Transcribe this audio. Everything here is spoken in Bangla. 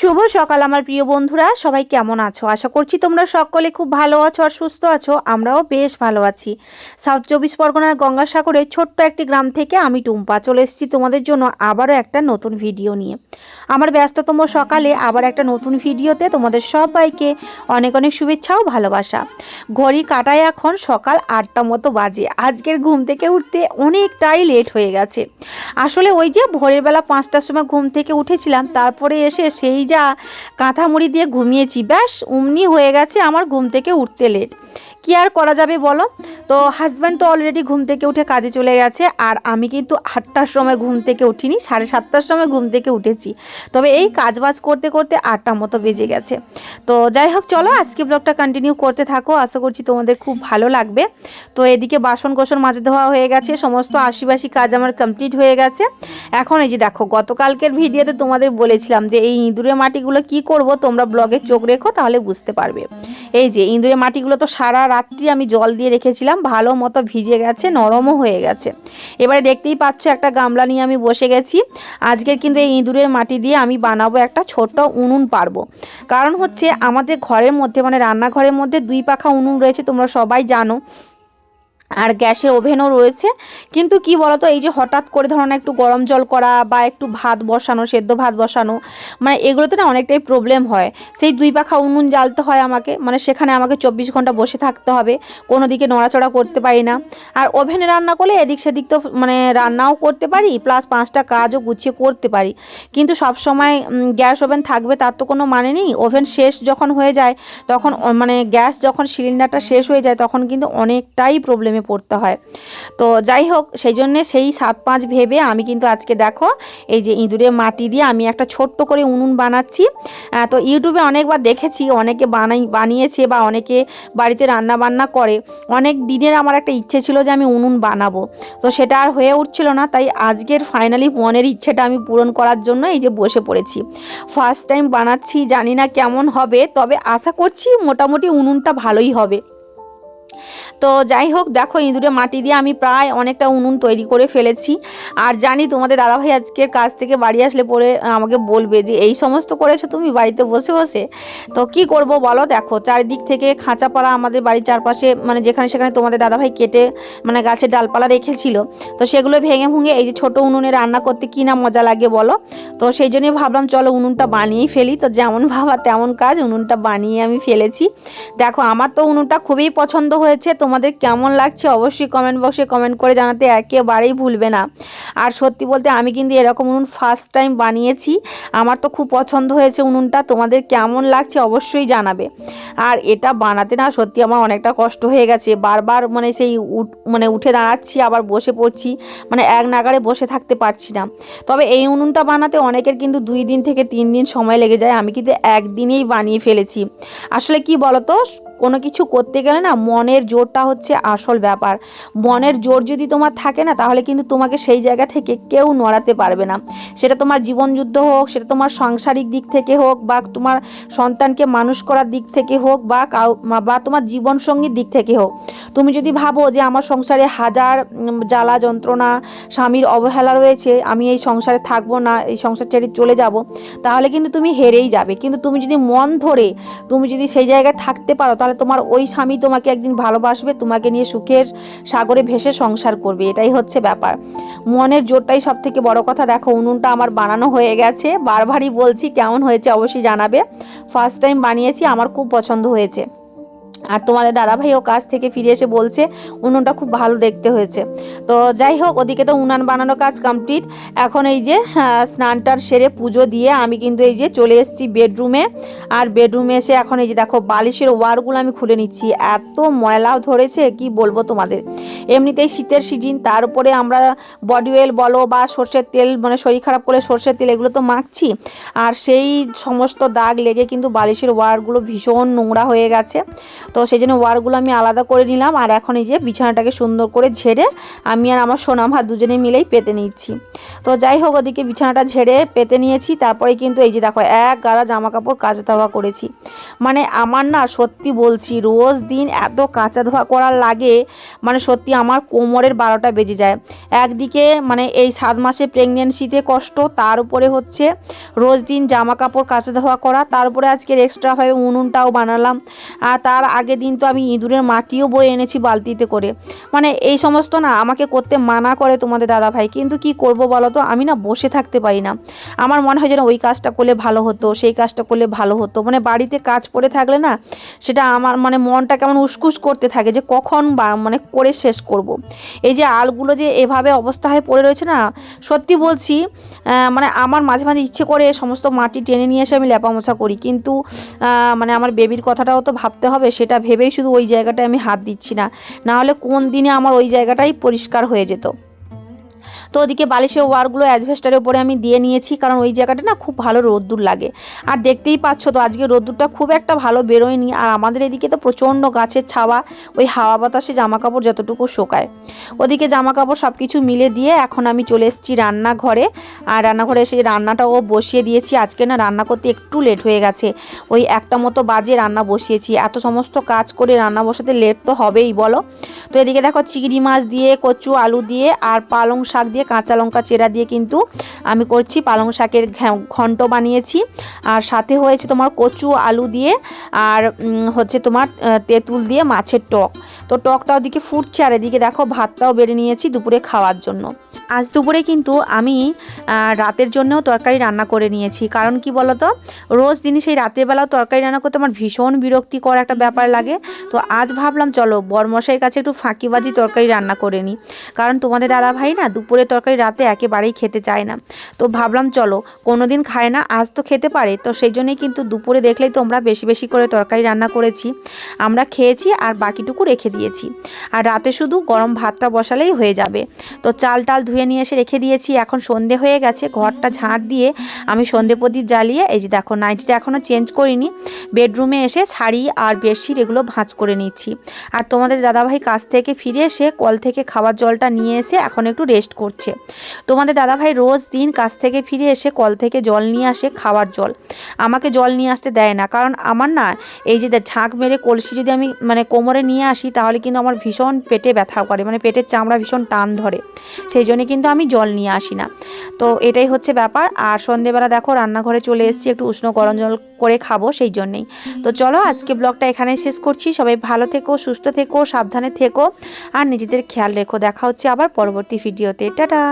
শুভ সকাল আমার প্রিয় বন্ধুরা, সবাই কেমন আছো? আশা করছি তোমরা সকলে খুব ভালো আছো আর সুস্থ আছো, আমরাও বেশ ভালো আছি। সাউথ চব্বিশ পরগনার গঙ্গাসাগরের ছোট্ট একটি গ্রাম থেকে আমি টুম্পা চলে এসেছি তোমাদের জন্য আবারও একটা নতুন ভিডিও নিয়ে। আমার ব্যস্ততম সকালে আবার একটা নতুন ভিডিওতে তোমাদের সবাইকে অনেক অনেক শুভেচ্ছা ও ভালোবাসা। ঘড়ি কাটায় এখন সকাল আটটা মতো বাজে, আজকের ঘুম থেকে উঠতে অনেকটাই লেট হয়ে গেছে। আসলে ওই যে ভোরের বেলা পাঁচটার সময় ঘুম থেকে উঠেছিলাম, তারপরে এসে সেই যা কাঁথা মুড়ি দিয়ে ঘুমিয়েছি। ব্যাস, অমনি হয়ে গেছে আমার ঘুম থেকে উঠতে লেট কি আর করা যাবে বলো? তো হাজব্যান্ড তো অলরেডি ঘুম থেকে উঠে কাজে চলে গেছে, আর আমি কিন্তু আটটার সময় ঘুম থেকে উঠিনি, সাড়ে সাতটার সময় ঘুম থেকে উঠেছি। তবে এই কাজ বাজ করতে করতে আটটা মতো বেজে গেছে। তো যাই হোক, চলো আজকে ব্লগটা কন্টিনিউ করতে থাকো। আশা করছি তোমাদের খুব ভালো লাগবে। তো এদিকে বাসন কোসন মাজা ধোয়া হয়ে গেছে, সমস্ত আশিবাসী কাজ আমার কমপ্লিট হয়ে গেছে। এখন এই যে দেখো, গতকালকের ভিডিওতে তোমাদের বলেছিলাম যে এই ইঁদুরে মাটিগুলো কি করব, তোমরা ব্লগে চোখ রেখো তাহলে বুঝতে পারবে। এই যে ইঁদুরে মাটিগুলো তো সারা রাত্রি আমি জল দিয়ে রেখেছিলাম, ভালো মতো ভিজে গেছে, নরমও হয়ে গেছে। এবারে দেখতেই পাচ্ছ একটা গামলা নিয়ে আমি বসে গেছি। আজকের কিন্তু এই ইঁদুরের মাটি দিয়ে আমি বানাবো একটা ছোট্ট উনুন পারব। কারণ হচ্ছে আমাদের ঘরের মধ্যে মানে রান্নাঘরের মধ্যে দুই পাখা উনুন রয়েছে, তোমরা সবাই জানো। আর গ্যাসের ওভেনও রয়েছে। কিন্তু কি বলতো, এই যে হঠাৎ করে ধরো না একটু গরম জল করা বা একটু ভাত বসানো, সেদ্ধ ভাত বসানো মানে এগুলোতে না অনেকটাই প্রবলেম হয়। সেই দুই পাখা উনুন জ্বালতে হয় আমাকে মানে সেখানে আমাকে চব্বিশ ঘণ্টা বসে থাকতে হবে, কোনো দিকে নড়াচড়া করতে পারি না। আর ওভেনে রান্না করলে এদিক সেদিক তো মানে রান্নাও করতে পারি প্লাস পাঁচটা কাজও গুছিয়ে করতে পারি। কিন্তু সব সময় গ্যাস ওভেন থাকবে তার তো কোনো মানে নেই। ওভেন শেষ যখন হয়ে যায়, তখন মানে গ্যাস যখন সিলিন্ডারটা শেষ হয়ে যায়, তখন কিন্তু অনেকটাই প্রবলেমে পড়তে হয়। তো যাই হোক, সেই জন্যে সেই সাত পাঁচ ভেবে আমি কিন্তু আজকে দেখো, এই যে ইঁদুরের মাটি দিয়ে আমি একটা ছোট্ট করে উনুন বানাচ্ছি। তো ইউটিউবে অনেকবার দেখেছি, অনেকে বানাই, বানিয়েছে বা অনেকে বাড়িতে রান্না বান্না করে। অনেক দিনের আমার একটা ইচ্ছে ছিল যে আমি উনুন বানাবো। তো সেটা আর হয়ে উঠছিল না, তাই আজকের ফাইনালি মনের ইচ্ছেটা আমি পূরণ করার জন্য এই যে বসে পড়েছি। ফার্স্ট টাইম বানাচ্ছি, জানি না কেমন হবে, তবে আশা করছি মোটামুটি উনুনটা ভালোই হবে। তো যাই হোক, দেখো ইঁদুরে মাটি দিয়ে আমি প্রায় অনেকটা উনুন তৈরি করে ফেলেছি। আর জানি তোমাদের দাদাভাই আজকের কাজ থেকে বাড়ি আসলে পরে আমাকে বলবে যে, এই সমস্ত করেছ তুমি? বাড়িতে বসে বসে? তো কি করব বলো? দেখো, চারিদিক থেকে খাঁচাপাড়া আমাদের বাড়ির চারপাশে মানে যেখানে সেখানে তোমাদের দাদাভাই কেটে মানে গাছের ডালপালা রেখেছিল। তো সেগুলো ভেঙে ভুঙে এই যে ছোটো উনুনে রান্না করতে কি না মজা লাগে বলো? তো সেই জন্যই ভাবলাম, চলো উনুনটা বানিয়েই ফেলি। তো যেমন ভাবা তেমন কাজ, উনুনটা বানিয়ে আমি ফেলেছি। দেখো, আমার তো উনুনটা খুবই পছন্দ হয়েছে। তোমাদের কেমন লাগছে অবশ্যই কমেন্ট বক্সে কমেন্ট করে জানাতে একেবারেই ভুলবে না। আর সত্যি বলতে আমি কিন্তু এরকম উনুন ফার্স্ট টাইম বানিয়েছি। আমার তো খুব পছন্দ হয়েছে উনুনটা। তোমাদের কেমন লাগছে অবশ্যই জানাবে। আর এটা বানাতে না সত্যি আমার অনেকটা কষ্ট হয়ে গেছে। বারবার মানে সেই উঠ মানে উঠে দাঁড়াচ্ছি, আবার বসে পড়ছি। মানে এক নাগারে বসে থাকতে পারছি না। তবে এই উনুনটা বানাতে অনেকের কিন্তু দুই দিন থেকে তিন দিন সময় লেগে যায়। আমি কিন্তু একদিনেই বানিয়ে ফেলেছি। আসলে কি বলতো? কোনো কিছু করতে গেলে না মনের জোরটা হচ্ছে আসল ব্যাপার। মনের জোর যদি তোমার থাকে না, তাহলে কিন্তু তোমাকে সেই জায়গা থেকে কেউ নড়াতে পারবে না। সেটা তোমার জীবনযুদ্ধ হোক, সেটা তোমার সাংসারিক দিক থেকে হোক, বা তোমার সন্তানকে মানুষ করার দিক থেকে হোক, বা কাউ, বা তোমার জীবনসঙ্গীর দিক থেকে হোক। তুমি যদি ভাবো যে আমার সংসারে হাজার জ্বালা যন্ত্রণা, স্বামীর অবহেলা রয়েছে, আমি এই সংসারে থাকব না, এই সংসার ছেড়ে চলে যাব, তাহলে কিন্তু তুমি হেরেই যাবে। কিন্তু তুমি যদি মন ধরে, তুমি যদি সেই জায়গায় থাকতে পারো তাহলে তোমার ওই স্বামী তোমাকে একদিন ভালোবাসবে, তোমাকে নিয়ে সুখের সাগরে ভেসে সংসার করবে, এটাই হচ্ছে ব্যাপার। মনের জোরটাই সব থেকে বড় কথা। দেখো, উনুনটা আমার বানানো হয়ে গেছে। বারবারই বলছি, কেমন হয়েছে অবশ্যই জানাবে। ফার্স্ট টাইম বানিয়েছি, আমার খুব পছন্দ হয়েছে। আর তোমাদের দাদাভাইও কাজ থেকে ফিরে এসে বলছে, উনুনটা খুব ভালো দেখতে হয়েছে। তো যাই হোক, ওদিকে তো উনান বানানো কাজ কমপ্লিট এখন এই যে স্নানটার সেরে পুজো দিয়ে আমি কিন্তু এই যে চলে এসেছি বেডরুমে আর বেডরুমে এসে এখন এই যে দেখো, বালিশের ওয়ারগুলো আমি খুলে নিচ্ছি। এত ময়লাও ধরেছে, কি বলব তোমাদের? এমনিতেই শীতের সিজন তার উপরে আমরা বডি অয়েল বলো বা সর্ষের তেল মানে শরীর খারাপ করলে সর্ষের তেল এগুলো তো মাখছি। আর সেই সমস্ত দাগ লেগে কিন্তু বালিশের ওয়ারগুলো ভীষণ নোংরা হয়ে গেছে। তো সেই জন্য ওয়ারগুলো আমি আলাদা করে নিলাম। আর এখন এই যে বিছানাটাকে সুন্দর করে ঝেড়ে আমি আর আমার সোনামা দুজনে মিলেই পেতে নিচ্ছি। তো যাই হোক, ওদিকে বিছানাটা ঝেড়ে পেতে নিয়েছি। তারপরে কিন্তু এই যে দেখো, এক গাড়া জামা কাপড় কাচা ধোয়া করেছি। মানে আমার না সত্যি বলছি, রোজ দিন এত কাঁচা ধোয়া করার লাগে মানে সত্যি আমার কোমরের বারোটা বেজে যায়। একদিকে মানে এই সাত মাসে প্রেগনেন্সিতে কষ্ট, তার উপরে হচ্ছে রোজ দিন জামা কাপড় কাচা ধোয়া করা, তার উপরে আজকের এক্সট্রাভাবে উনুনটাও বানালাম। আর তার আগে দিন তো আমি ইঁদুরের মাটিও বয়ে এনেছি বালতিতে করে। মানে এই সমস্ত না আমাকে করতে মানা করে তোমাদের দাদা ভাই কিন্তু কি করব বলো তো আমি না বসে থাকতে পারি না। আমার মনে হয় যেন ওই কাজটা করলে ভালো হতো, সেই কাজটা করলে ভালো হতো। মানে বাড়িতে কাজ পড়ে থাকলে না সেটা আমার মানে মনটা কেমন উসকুস করতে থাকে যে কখন মানে করে শেষ করব। এই যে আলগুলো যে এভাবে অবস্থা হয়ে পড়ে রয়েছে না, সত্যি বলছি মানে আমার মাঝে মাঝে ইচ্ছে করে সমস্ত মাটি টেনে নিয়ে এসে আমি লেপামোছা করি। কিন্তু মানে আমার বেবির কথাটাও তো ভাবতে হবে, সেটা ভেবেই শুধু ওই জায়গাটায় আমি হাত দিচ্ছি না। না হলে কোন দিনে আমার ওই জায়গাটাই পরিষ্কার হয়ে যেত। তো ওদিকে বালিশের ওয়ারগুলো অ্যাডভেস্টারের উপরে আমি দিয়ে নিয়েছি, কারণ ওই জায়গাটা না খুব ভালো রোদ্দুর লাগে। আর দেখতেই পাচ্ছ তো আজকে রোদ্দুরটা খুব একটা ভালো বেরোয়নি, আর আমাদের এদিকে তো প্রচণ্ড গাছের ছাওয়া, ওই হাওয়া বাতাসে জামা কাপড় যতটুকু শোকায়। ওদিকে জামা কাপড় সব কিছু মিলে দিয়ে এখন আমি চলে এসেছি রান্নাঘরে, আর রান্নাঘরে এসে রান্নাটাও বসিয়ে দিয়েছি। আজকে না রান্না করতে একটু লেট হয়ে গেছে, ওই একটা মতো বাজে রান্না বসিয়েছি। এত সমস্ত কাজ করে রান্না বসাতে লেট তো হবেই, বলো। তো এদিকে দেখো চিংড়ি মাছ দিয়ে, কচু, আলু দিয়ে, আর পালং শাক দিয়ে, কাঁচা লঙ্কা চেরা দিয়ে কিন্তু আমি করছি। পালং শাকের ঘন্ট বানিয়েছি। আর সাথে হয়েছে তোমার কচু, আলু দিয়ে, আর হচ্ছে তোমার তেঁতুল দিয়ে মাছের টক। তো টকটা ওদিকে ফুটছে, আর এদিকে দেখো ভাতটাও বেড়ে নিয়েছি দুপুরে খাওয়ার জন্য। আজ দুপুরে কিন্তু আমি রাতের জন্যও তরকারি রান্না করে নিয়েছি। কারণ কি বলতো? রোজ দিনই সেই বেলাও তরকারি রান্না করতে আমার ভীষণ বিরক্তিকর একটা ব্যাপার লাগে। তো আজ ভাবলাম, চলো বরমশাইয়ের কাছে একটু ফাঁকিবাজি তরকারি রান্না করে নিই। কারণ তোমাদের দাদা ভাই না দুপুরে তরকারি রাতে একেবারেই খেতে চায় না। তো ভাবলাম, চলো কোনো দিন খায় না, আজ তো খেতে পারে, তো সেই জন্যই কিন্তু দুপুরে দেখলেই তোমরা বেশি বেশি করে তরকারি রান্না করেছি। আমরা খেয়েছি আর বাকিটুকু রেখে দিয়েছি। আর রাতে শুধু গরম ভাতটা বসালেই হয়ে যাবে। তো চাল টাল ধুয়ে নিয়ে এসে রেখে দিয়েছি, এখন সন্ধে হয়ে গেছে, ঘরটা ঝাঁট দিয়ে আমি সন্ধে প্রদীপ জ্বালিয়ে, এই যে দেখো, নাইটিটা এখনও চেঞ্জ করিনি, বেডরুমে এসে শাড়ি আর বেডশিট এগুলো ভাঁজ করে নিচ্ছি। আর তোমাদের দাদাভাই কাছ থেকে ফিরে এসে কল থেকে খাবার জলটা নিয়ে এসে এখন একটু রেস্ট করছে। তোমাদের দাদাভাই রোজ দিন কাছ থেকে ফিরে এসে কল থেকে জল নিয়ে আসে খাওয়ার জল। আমাকে জল নিয়ে আসতে দেয় না, কারণ আমার না এই যে ঝাঁক মেরে কলসি যদি আমি মানে কোমরে নিয়ে আসি, তাহলে কিন্তু আমার ভীষণ পেটে ব্যথা করে মানে পেটের চামড়া ভীষণ টান ধরে। সেই জন্য কিন্তু আমি জল নিয়ে আসি না। তো এটাই হচ্ছে ব্যাপার। আর সন্ধেবেলা দেখো রান্নাঘরে চলে এসেছি, একটু উষ্ণ গরম জল করে খাব সেই জন্যেই। তো চলো আজকে ব্লগটা এখানে শেষ করছি। সবাই ভালো থেকো, সুস্থ থেকো, সাবধানে থেকো, আর নিজেদের খেয়াল রেখো। দেখা হচ্ছে আবার পরবর্তী ভিডিওতে। ดา